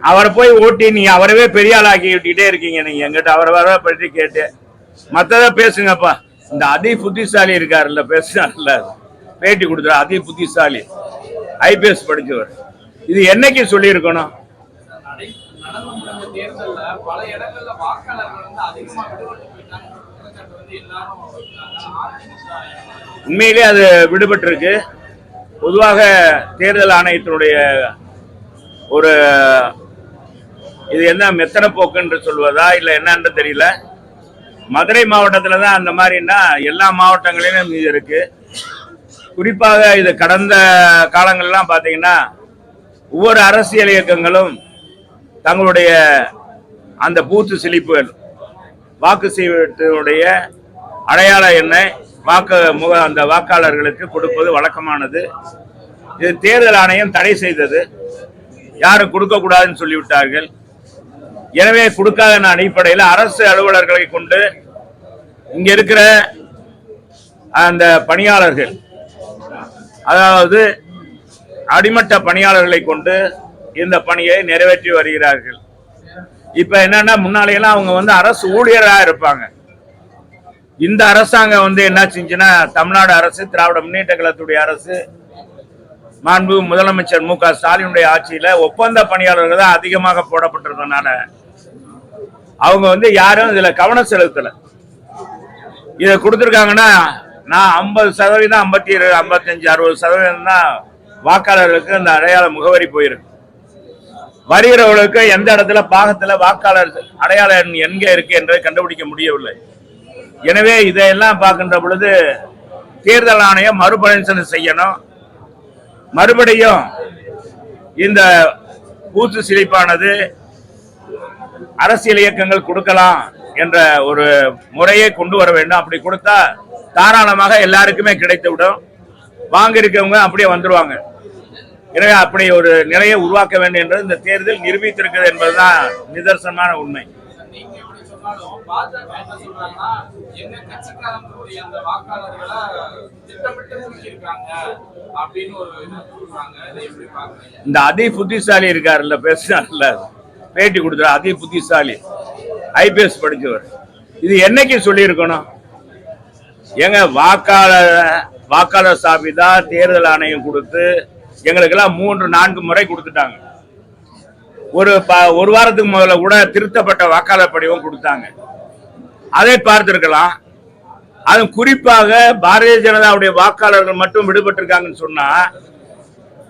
அவரை போய் ஓட்டி நீ அவரவே பெரிய ஆளாக்கி விட்டுக்கிட்டே இருக்கீங்க நீங்க. எங்கிட்ட அவரை வர பற்றி கேட்டு. மத்தத பேசுங்கப்பா. இந்த அதி புத்திசாலி இருக்காருல்ல பேசுறாருல்ல. பேட்டி கொடுத்துரு அதி புத்திசாலி. ஐபிஎஸ் படிச்சவர். இது என்னைக்கு சொல்லியிருக்கணும்? உண்மையிலே அது விடுபட்டிருக்கு. பொதுவாக தேர்தல் ஆணையத்தினுடைய ஒரு இது என்ன மெத்தன போக்கு என்று சொல்வதா இல்லை என்னன்னு தெரியல. மதுரை மாவட்டத்தில் தான் அந்த மாதிரின்னா எல்லா மாவட்டங்களிலும் இது இருக்கு. குறிப்பாக இது கடந்த காலங்கள்லாம் பார்த்தீங்கன்னா ஒவ்வொரு அரசியல் இயக்கங்களும் தங்களுடைய அந்த பூத்து சிலிப்புகள் வாக்கு செய்வதனுடைய அடையாள எண்ணை வாக்கு முக அந்த வாக்காளர்களுக்கு கொடுப்பது வழக்கமானது. இது தேர்தல் ஆணையம் தடை செய்தது. யாரும் கொடுக்கக்கூடாதுன்னு சொல்லிவிட்டார்கள். எனவே கொடுக்காத அடிப்படையில் அரசு அலுவலர்களை கொண்டு இங்க இருக்கிற அந்த பணியாளர்கள் அதாவது அடிமட்ட பணியாளர்களை கொண்டு இந்த பணியை நிறைவேற்றி வருகிறார்கள். இப்ப என்னன்னா முன்னாலையெல்லாம் அவங்க வந்து அரசு ஊழியரா இருப்பாங்க. இந்த அரசாங்கம் வந்து என்ன செஞ்சுன்னா தமிழ்நாடு அரசு திராவிட முன்னேற்ற கழகத்துடைய அரசு மாண்பு முதலமைச்சர் மு க ஸ்டாலினுடைய ஆட்சியில ஒப்பந்த பணியாளர்கள் தான் அதிகமாக போடப்பட்டிருந்தனால அவங்க வந்து யாரும் இதுல கவனம் செலுத்தல. இதை கொடுத்துருக்காங்கன்னா நான் ஐம்பது சதவீதம் ஐம்பத்தி ஏழு ஐம்பத்தஞ்சு அறுபது சதவீதம் தான் வாக்காளர்களுக்கு இந்த அடையாள முகவரி போயிருக்கு. வருகிறவர்களுக்கு எந்த இடத்துல பாகத்துல வாக்காளர் அடையாள எண் எங்க இருக்கு என்று கண்டுபிடிக்க முடியவில்லை. எனவே இதையெல்லாம் பார்க்கின்ற பொழுது தேர்தல் ஆணையம் மறுபரிசீலனை செய்யணும். மறுபடியும் இந்த பூத்து சிலிப்பானது அரசியல் இயக்கங்கள் கொடுக்கலாம் என்ற ஒரு முறையை கொண்டு வர வேண்டும். அப்படி கொடுத்தா தாராளமாக எல்லாருக்குமே கிடைத்து விடும். வாங்க இருக்கவங்க அப்படியே வந்துருவாங்க. எனவே அப்படி ஒரு நிலையை உருவாக்க வேண்டும் என்று இந்த தேர்தல் நிரூபித்திருக்கிறது என்பதுதான் நிதர்சனமான உண்மை. இந்த அதி புத்திசாலி இருக்காருல்ல பேசுறாருல்ல. பேட்டி கொடுத்துரு அதி புத்திசாலி ஐபிஎஸ் படிச்சவர். இது என்னைக்கு சொல்லியிருக்கணும்? எங்க வாக்காளர் வாக்காளர் சாபிதா தேர்தல் ஆணையம் கொடுத்து எங்களுக்கெல்லாம் மூன்று நான்கு முறை கொடுத்துட்டாங்க. ஒரு ப- ஒரு வாரத்துக்கு முதல்ல கூட திருத்தப்பட்ட வாக்காளர் படிவம் கொடுத்தாங்க. அதை பார்த்திருக்கலாம். அது குறிப்பாக பாரதிய ஜனதாவுடைய வாக்காளர்கள் மட்டும் விடுபட்டிருக்காங்கன்னு சொன்னா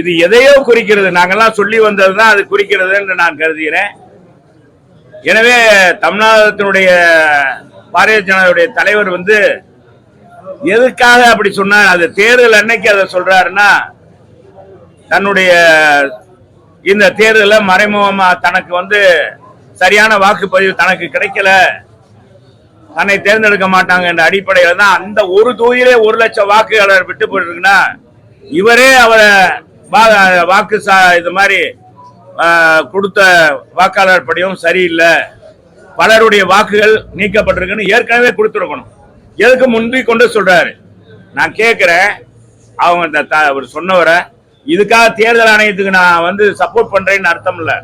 இது எதையோ குறிக்கிறது. நாங்கெல்லாம் சொல்லி வந்ததுதான் அது குறிக்கிறது என்று நான் கருதுகிறேன். எனவே தமிழகத்தினுடைய பாரதிய ஜனதாவுடைய தலைவர் வந்து எதுக்காக அப்படி சொன்னார்? அது தேர்தல் அன்னைக்கு அதை சொல்றாருன்னா தன்னுடைய இந்த தேர்தலில் மறைமுகமா தனக்கு வந்து சரியான வாக்குப்பதிவு தனக்கு கிடைக்கல. தன்னை தேர்ந்தெடுக்க மாட்டாங்க என்ற அடிப்படையில் தான் அந்த ஒரு தொகுதியிலே ஒரு லட்சம் வாக்குகள் விட்டு போயிருக்குன்னா இவரே அவரை வாக்கு சா இது மாதிரி கொடுத்த வாக்காளர் படிவம் சரியில்லை. பலருடைய வாக்குகள் நீக்கப்பட்டிருக்குன்னு ஏற்கனவே கொடுத்துருக்கணும். எதுக்கு முந்தி கொண்டு சொல்றாரு? நான் கேட்கிறேன். அவங்க இந்த த- அவர் சொன்னவரை இதுக்காக தேர்தல் ஆணையத்துக்கு நான் வந்து சப்போர்ட் பண்றேன்னு அர்த்தம் இல்லை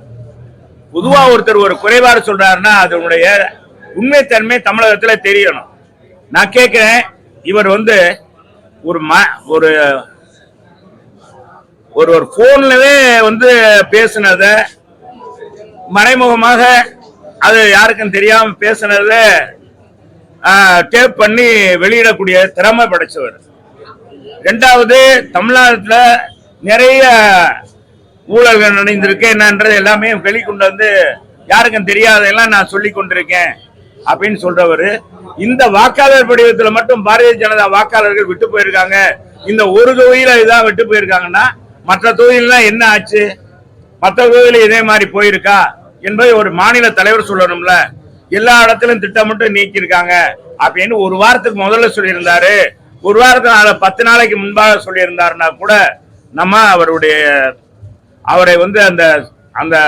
பொதுவாக ஒருத்தர் ஒரு குறைபாடு சொல்றாருன்னா அதனுடைய உண்மைத்தன்மை தமிழகத்தில் தெரியணும். நான் கேட்கிறேன் இவர் வந்து ஒரு ம ஒரு ஒரு ஒரு போன்லவே வந்து பேசினத மறைமுகமாக அது யாருக்கும் தெரியாம பேசினத டேப் பண்ணி வெளியிடக்கூடிய திறமை படைச்சவர் ரெண்டாவது தமிழ்நாட்டில் நிறைய ஊழல்கள் நடந்திருக்கு. என்னன்றது எல்லாமே வெளிக்கொண்டு வந்து யாருக்கும் தெரியாதெல்லாம் நான் சொல்லி கொண்டிருக்கேன் அப்படின்னு சொல்றவர். இந்த வாக்காளர் படிவத்தில் மட்டும் பாரதிய ஜனதா வாக்காளர்கள் விட்டு போயிருக்காங்க. இந்த ஒரு தொகுதியில இதான் விட்டு போயிருக்காங்கன்னா மற்ற தொகுதியிலாம் என்ன ஆச்சு? மற்ற தொகுதியில் இதே மாதிரி போயிருக்கா? என்பதை ஒரு மாநில தலைவர் சொல்லணும்ல. எல்லா இடத்திலும் திட்டமிட்டு நீக்கியிருக்காங்க. அப்படின்னு ஒரு வாரத்துக்கு முதல்ல சொல்லியிருந்தாரு. ஒரு வாரத்துக்கு நாளை பத்து நாளைக்கு முன்பாக சொல்லியிருந்தாருன்னா கூட நம்ம அவருடைய அவரை வந்து அந்த அந்த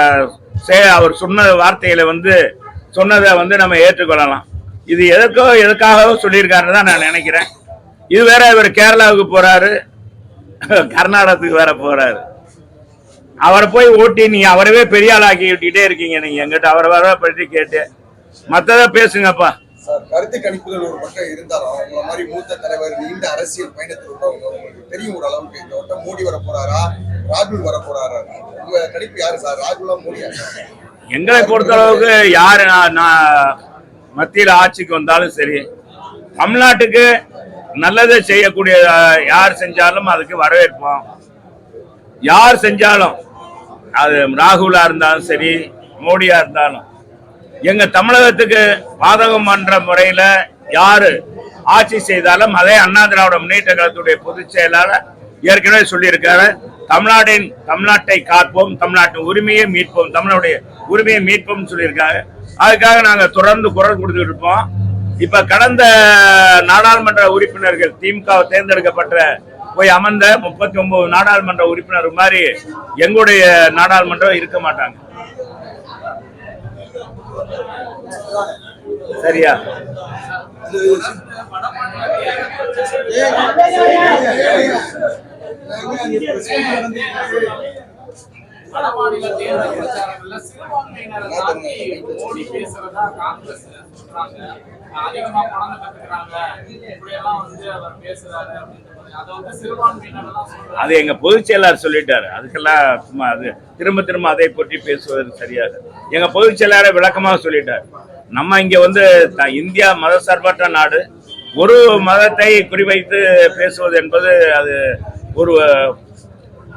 சே- அவர் சொன்ன வார்த்தையில வந்து சொன்னதை வந்து நம்ம ஏற்றுக்கொள்ளலாம். இது எதற்கோ எதுக்காகவோ சொல்லியிருக்காருன்னு தான் நான் நினைக்கிறேன். இது வேற இவர் கேரளாவுக்கு போறாரு. கர்நாடகத்துக்கு வேற போறாரு. அவரை போய் ஓட்டி நீ அவரவே பெரிய ஆளாக்கி விட்டுட்டே இருக்கீங்க நீங்க. எங்கிட்ட அவரை வர பற்றி கேட்டு. மத்தத பேசுங்கப்பா. சார் கருத்து கணிப்புகள் ஒரு பக்கம் இருந்தாலும் உங்களை மாதிரி மூத்த தலைவர் நீண்ட அரசியல் பயணத்தில் உள்ளவங்க உங்களுக்கு தெரியும் ஒரு அளவுக்கு. இந்த வட்டம் மோடி வர போறாரா? ராகுல் வர போறாரா? உங்க கணிப்பு யாரு சார்? ராகுலா மோடியா? எங்களை பொறுத்தளவுக்கு யார் நான் நான் மத்தியில் ஆட்சிக்கு வந்தாலும் சரி தமிழ்நாட்டுக்கு நல்லதை செய்யக்கூடிய யார் செஞ்சாலும் அதுக்கு வரவேற்போம். யார் செஞ்சாலும் அது ராகுலா இருந்தாலும் சரி மோடியா இருந்தாலும் எங்க தமிழகத்துக்கு பாதகம் பண்ற முறையில யாரு ஆட்சி செய்தாலும் அதே அண்ணா திராவிட முன்னேற்ற கழகத்துடைய பொதுச் செயலாளர் ஏற்கனவே சொல்லியிருக்காரு தமிழ்நாட்டின் தமிழ்நாட்டை காப்போம் தமிழ்நாட்டின் உரிமையை மீட்போம் தமிழுடைய உரிமையை மீட்போம்னு சொல்லியிருக்காங்க அதுக்காக நாங்கள் தொடர்ந்து குரல் கொடுத்துட்டு இருப்போம். இப்ப கடந்த நாடாளுமன்ற உறுப்பினர்கள் திமுக தேர்ந்தெடுக்கப்பட்ட போய் அமர்ந்த முப்பத்தி ஒன்பது நாடாளுமன்ற உறுப்பினர் மாதிரி எங்களுடைய நாடாளுமன்றம் இருக்க மாட்டாங்க. சரியா? வட மாநில தேர்தல் பிரச்சாரங்கள்ல சிறுபான்மையினரை தாக்கி மோடி பேசுறதா காங்கிரஸ் சொல்றாங்க. அதிகமா பணம் கட்டுக்கிறாங்க இப்படியெல்லாம் வந்து அவர் பேசுறாரு அதை எங்க பொதுச் செயலாளர் சொல்லிட்டாரு. அதுக்கெல்லாம் சும்மா அது திரும்ப திரும்ப அதை பற்றி பேசுவது சரியாது. எங்க பொதுச் செயலாளர் விளக்கமாக சொல்லிட்டார். நம்ம இங்க வந்து த- இந்தியா மதசார்பற்ற நாடு. ஒரு மதத்தை குறிவைத்து பேசுவது என்பது அது ஒரு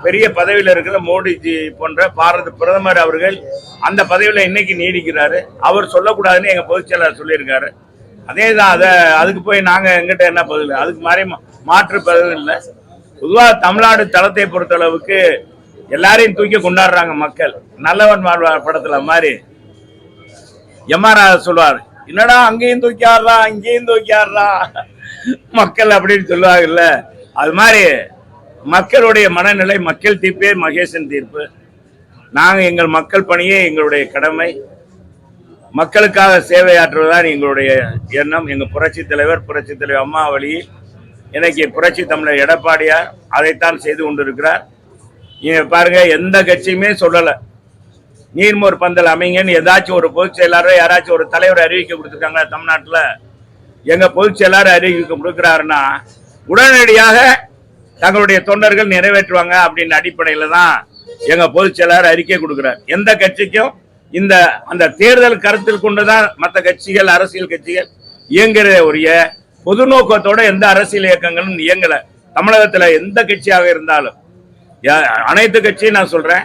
பெரிய பதவியில் இருக்கிற மோடிஜி போன்ற பாரத பிரதமர் அவர்கள் அந்த பதவியில் இன்னைக்கு நீடிக்கிறாரு. அவர் சொல்லக்கூடாதுன்னு எங்கள் பொதுச் செயலாளர் சொல்லியிருக்காரு. அதே தான் அதை அதுக்கு போய் நாங்கள் எங்கிட்ட என்ன பதில்? அதுக்கு மாதிரி மா- மாற்று பதில் இல்லை. பொதுவாக தமிழ்நாடு தளத்தை பொறுத்தளவுக்கு எல்லாரையும் தூக்கி கொண்டாடுறாங்க மக்கள். நல்லவன் வாழ்வார் படத்துல மாதிரி. எம்ஆர் சொல்லுவார் என்னடா அங்கேயும் தூக்கி ஆடுறா இங்கேயும் தூக்கி ஆடுறா? மக்கள் அப்படின்னு சொல்லுவாங்கல்ல. அது மாதிரி மக்களுடைய மனநிலை மக்கள் தீர்ப்பே மகேசன் தீர்ப்பு. நாங்கள் எங்கள் மக்கள் பணியே எங்களுடைய கடமை. மக்களுக்காக சேவையாற்றுவதுதான் எங்களுடைய எண்ணம். எங்கள் புரட்சி தலைவர் புரட்சி தலைவர் அம்மா இன்னைக்கு புரட்சி தமிழர் எடப்பாடியார் அதைத்தான் செய்து கொண்டிருக்கிறார். நீங்க பாருங்க எந்த கட்சியுமே சொல்லலை. நீர்மோர் பந்தல் அமைங்கன்னு ஏதாச்சும் ஒரு பொதுச் செயலாளர் யாராச்சும் ஒரு தலைவர் அறிவிக்க கொடுத்துருக்காங்க தமிழ்நாட்டில்? எங்கள் பொதுச் செயலாளர் அறிவிக்க கொடுக்குறாருன்னா உடனடியாக தங்களுடைய தொண்டர்கள் நிறைவேற்றுவாங்க அப்படின்ற அடிப்படையில தான் எங்க பொதுச் செயலாளர் அறிக்கை கொடுக்கிறார். எந்த கட்சிக்கும் இந்த அந்த தேர்தல் கருத்தில் கொண்டுதான் மற்ற கட்சிகள் அரசியல் கட்சிகள் இயங்குற உரிய பொது நோக்கத்தோட எந்த அரசியல் இயக்கங்களும் இயங்கல. தமிழகத்துல எந்த கட்சியாக இருந்தாலும் யா- அனைத்து கட்சியும் நான் சொல்றேன்.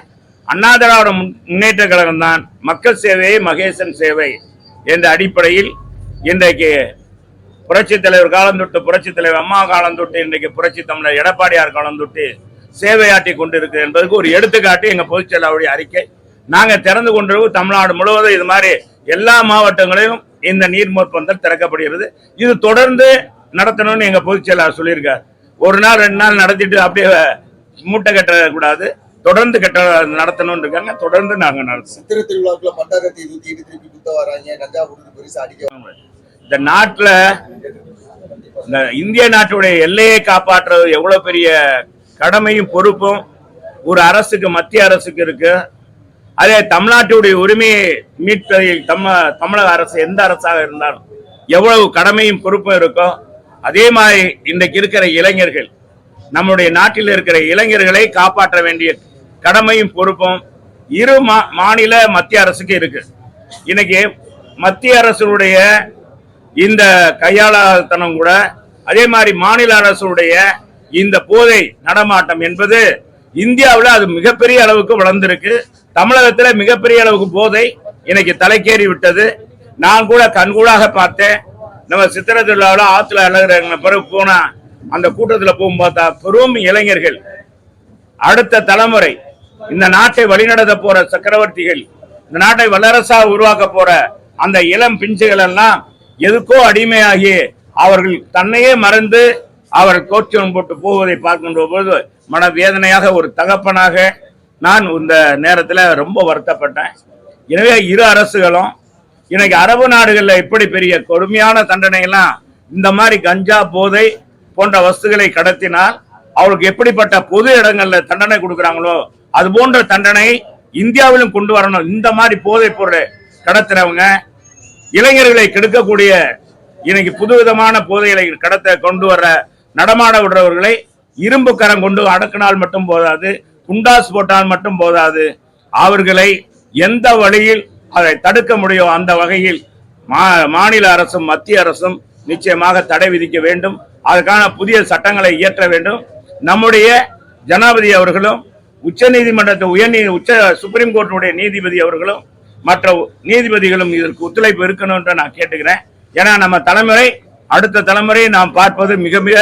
அண்ணா திராவிட முன்- முன்னேற்ற கழகம் தான் மக்கள் சேவை மகேசன் சேவை என்ற அடிப்படையில் இன்றைக்கு புரட்சி தலைவர் காலம் தொட்டு புரட்சி தலைவர் அம்மா காலம் தொட்டு இன்றைக்கு புரட்சி தமிழர் எடப்பாடியார் காலம் தொட்டு சேவையாற்றி கொண்டிருக்கு என்பதற்கு ஒரு எடுத்துக்காட்டு எங்க பொதுச் செயலாளருடைய அறிக்கை. நாங்க திறந்து கொண்டிருக்கும். தமிழ்நாடு முழுவதும் இது மாதிரி எல்லா மாவட்டங்களிலும் இந்த நீர்மோர் பந்தல் திறக்கப்படுகிறது. இது தொடர்ந்து நடத்தணும்னு எங்க பொதுச் செயலாளர் சொல்லியிருக்கார். ஒரு நாள் ரெண்டு நாள் நடத்திட்டு அப்படியே மூட்டை கட்டக்கூடாது. தொடர்ந்து கட்ட நடத்தணும்னு இருக்காங்க. தொடர்ந்து நாங்க நடத்துவோம் சித்திரை திருவிழாக்குள்ள பட்டாரத்தை தூக்கிட்டு திருப்பி குத்த வராங்க கஞ்சா கொடுத்து பெருசா அடிக்க இந்த நாட்டில் இந்த இந்திய நாட்டுடைய எல்லையை காப்பாற்றுறது எவ்வளோ பெரிய கடமையும் பொறுப்பும் ஒரு அரசுக்கு மத்திய அரசுக்கு இருக்கு. அதே தமிழ்நாட்டுடைய உரிமையை மீட்பதில் தம்ம தமிழக அரசு எந்த அரசாக இருந்தாலும் எவ்வளவு கடமையும் பொறுப்பும் இருக்கோ அதே மாதிரி இன்றைக்கு இருக்கிற இளைஞர்கள் நம்முடைய நாட்டில் இருக்கிற இளைஞர்களை காப்பாற்ற வேண்டிய கடமையும் பொறுப்பும் இரு மா- மாநில மத்திய அரசுக்கு இருக்கு. இன்னைக்கு மத்திய அரசுடைய இந்த கையாளாத்தனம் கூட அதே மாதிரி மாநில அரசுடைய இந்த போதை நடமாட்டம் என்பது இந்தியாவில் அது மிகப்பெரிய அளவுக்கு வளர்ந்திருக்கு. தமிழகத்தில் மிகப்பெரிய அளவுக்கு போதை இன்னைக்கு தலைக்கேறி விட்டது. நான் கூட கண்கூடாக பார்த்தேன். நம்ம சித்திர திருவிழாவில் ஆற்றுல அழகுற பிறகு போனா அந்த கூட்டத்தில் போகும் பார்த்தா பெரும் இளைஞர்கள் அடுத்த தலைமுறை இந்த நாட்டை வழிநடத்த போற சக்கரவர்த்திகள் இந்த நாட்டை வல்லரசாக உருவாக்க போற அந்த இளம் பிஞ்சுகள் எல்லாம் எதுக்கோ அடிமையாகி அவர்கள் தன்னையே மறந்து அவர் கோச்சம் போட்டு போவதை பார்க்கின்ற போது மனவேதனையாக ஒரு தகப்பனாக நான் இந்த நேரத்தில் ரொம்ப வருத்தப்பட்டேன். எனவே இரு அரசுகளும் இன்னைக்கு அரபு நாடுகளில் எப்படி பெரிய கொடுமையான தண்டனைகள்லாம் இந்த மாதிரி கஞ்சா போதை போன்ற வஸ்துகளை கடத்தினால் அவளுக்கு எப்படிப்பட்ட பொது இடங்கள்ல தண்டனை கொடுக்குறாங்களோ அது போன்ற தண்டனை இந்தியாவிலும் கொண்டு வரணும். இந்த மாதிரி போதைப் பொருளை கடத்துறவங்க இளைஞர்களை கெடுக்கக்கூடிய இன்னைக்கு புதுவிதமான போதைகளை கடத்த கொண்டு வர நடமாட விடுறவர்களை இரும்பு கரம் கொண்டு அடக்கினால் மட்டும் போதாது குண்டாஸ் போட்டால் மட்டும் போதாது. அவர்களை எந்த வழியில் அதை தடுக்க முடியும் அந்த வகையில் மா- மாநில அரசும் மத்திய அரசும் நிச்சயமாக தடை விதிக்க வேண்டும். அதற்கான புதிய சட்டங்களை இயற்ற வேண்டும். நம்முடைய ஜனாதிபதி அவர்களும் உச்ச நீதிமன்றத்தை உயர் உச்ச சுப்ரீம் கோர்ட்டினுடைய நீதிபதி அவர்களும் மற்ற நீதிபதிகளும் இதற்கு ஒத்துழைப்பு இருக்கணும் என்று நான் கேட்டுக்கிறேன். ஏன்னா நம்ம தலைமுறை அடுத்த தலைமுறை நாம் பார்ப்பது மிக மிக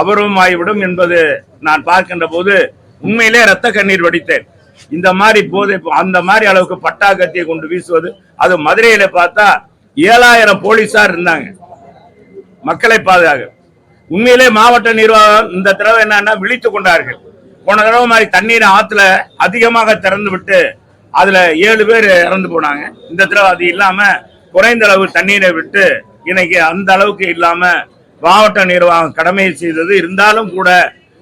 அபூர்வமாகிவிடும் என்பது நான் பார்க்கின்ற போது உண்மையிலே ரத்த கண்ணீர் வடித்தேன். இந்த மாதிரி போதை அந்த மாதிரி அளவுக்கு பட்டா கத்தியை கொண்டு வீசுவது அது மதுரையில பார்த்தா ஏழாயிரம் போலீசார் இருந்தாங்க. மக்களை பாதுகாக்க. உண்மையிலே மாவட்ட நிர்வாகம் இந்த தடவை என்னன்னா விழித்து கொண்டார்கள். போன தடவை மாதிரி தண்ணீரை ஆத்துல அதிகமாக திறந்து விட்டு அதுல ஏழு பேர் இறந்து போனாங்க. இந்த தடவை அது இல்லாம குறைந்த அளவு தண்ணீரை விட்டு இன்னைக்கு அந்த அளவுக்கு இல்லாம மாவட்ட நிர்வாகம் கடமையை செய்தது. இருந்தாலும் கூட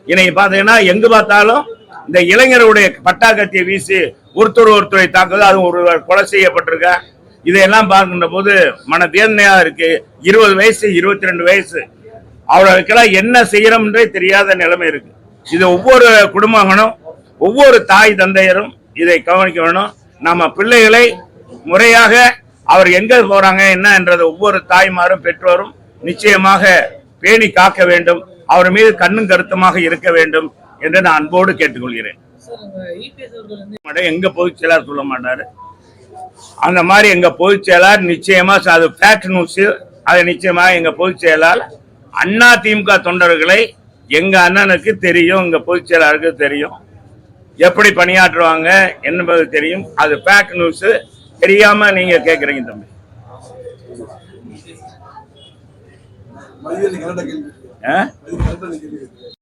இன்னைக்கு பாத்தீங்கன்னா எங்கு பார்த்தாலும் இந்த இளைஞருடைய பட்டாக்கத்தியை வீசி ஒருத்தர் ஒருத்தரை தாக்குது அது ஒருவர் கொலை செய்யப்பட்டிருக்க. இதையெல்லாம் பார்க்கின்ற போது மன வேதனையா இருக்கு. இருபது வயசு இருபத்தி ரெண்டு வயசு. அவர்களுக்கெல்லாம் என்ன செய்யறோம்ன்றே தெரியாத நிலைமை இருக்கு. இது ஒவ்வொரு குடும்பங்களும் ஒவ்வொரு தாய் தந்தையரும் இதை கவனிக்க வேணும். நம்ம பிள்ளைகளை முறையாக அவர் எங்க போறாங்க என்ன என்றது ஒவ்வொரு தாய்மாரும் பெற்றோரும் நிச்சயமாக பேணி காக்க வேண்டும். அவர் மீது கண்ணும் கருத்துமாக இருக்க வேண்டும் என்று நான் அன்போடு கேட்டுக்கொள்கிறேன். மாட்டாரு, எங்க பொதுச் செயலாளர் சொல்ல மாட்டாரு. அந்த மாதிரி எங்க பொதுச் செயலாளர் நிச்சயமா அது ஃபேக்ட் நியூஸ் அது நிச்சயமா எங்க பொதுச் செயலாளர் அண்ணா திமுக தொண்டர்களை எங்க அண்ணனுக்கு தெரியும் எங்க பொதுச் செயலாளருக்கு தெரியும். எப்படி பணியாற்றுவாங்க என்பது தெரியும். அது ஃபேக்ட் நியூஸ் தெரியாம நீங்க கேக்குறீங்க தம்பி.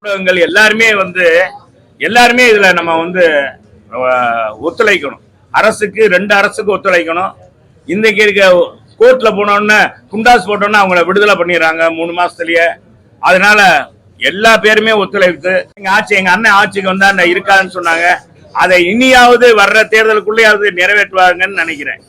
ஊடகங்கள் எல்லாருமே வந்து எல்லாருமே இதுல நம்ம வந்து ஒத்துழைக்கணும். அரசுக்கு ரெண்டு அரசுக்கு ஒத்துழைக்கணும். இன்றைக்கு இருக்க கோர்ட்ல போனோடனே குண்டாஸ் போட்டோன்னே அவங்கள விடுதலை பண்ணிடுறாங்க மூணு மாசத்துலயே. அதனால எல்லா பேருமே ஒத்துழைப்பு. எங்க ஆட்சி எங்க அண்ணன் ஆட்சிக்கு வந்தா இருக்காதுன்னு சொன்னாங்க. அதை இனியாவது வர்ற தேர்தலுக்குள்ளேயாவது நிறைவேற்றுவாங்கன்னு நினைக்கிறேன்.